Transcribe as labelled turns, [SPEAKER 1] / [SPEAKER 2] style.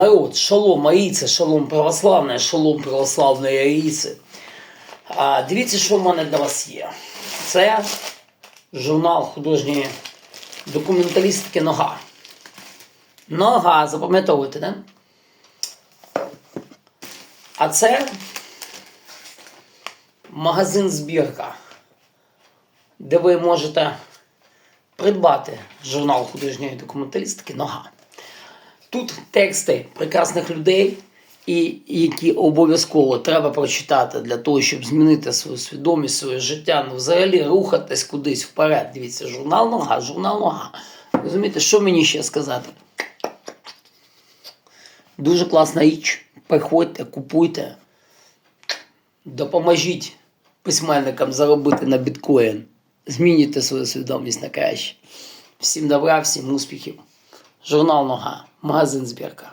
[SPEAKER 1] Народ, шалом Аїце, шалом православне, шалом православної Аїце. А, дивіться, що в мене для вас є. Це журнал художньої документалістики Нога. Нога, запам'ятовуєте, не? А це магазин збірка, де ви можете придбати журнал художньої документалістики Нога. Тут тексти прекрасних людей, і які обов'язково треба прочитати для того, щоб змінити свою свідомість, своє життя, ну взагалі рухатись кудись вперед. Дивіться, журнал нога, журнал нога. Розумієте, що мені ще сказати? Дуже класна річ. Приходьте, купуйте, допоможіть письменникам заробити на біткоін. Змінюйте свою свідомість на краще. Всім добра, всім успіхів. Журнал Нога, магазин збірка.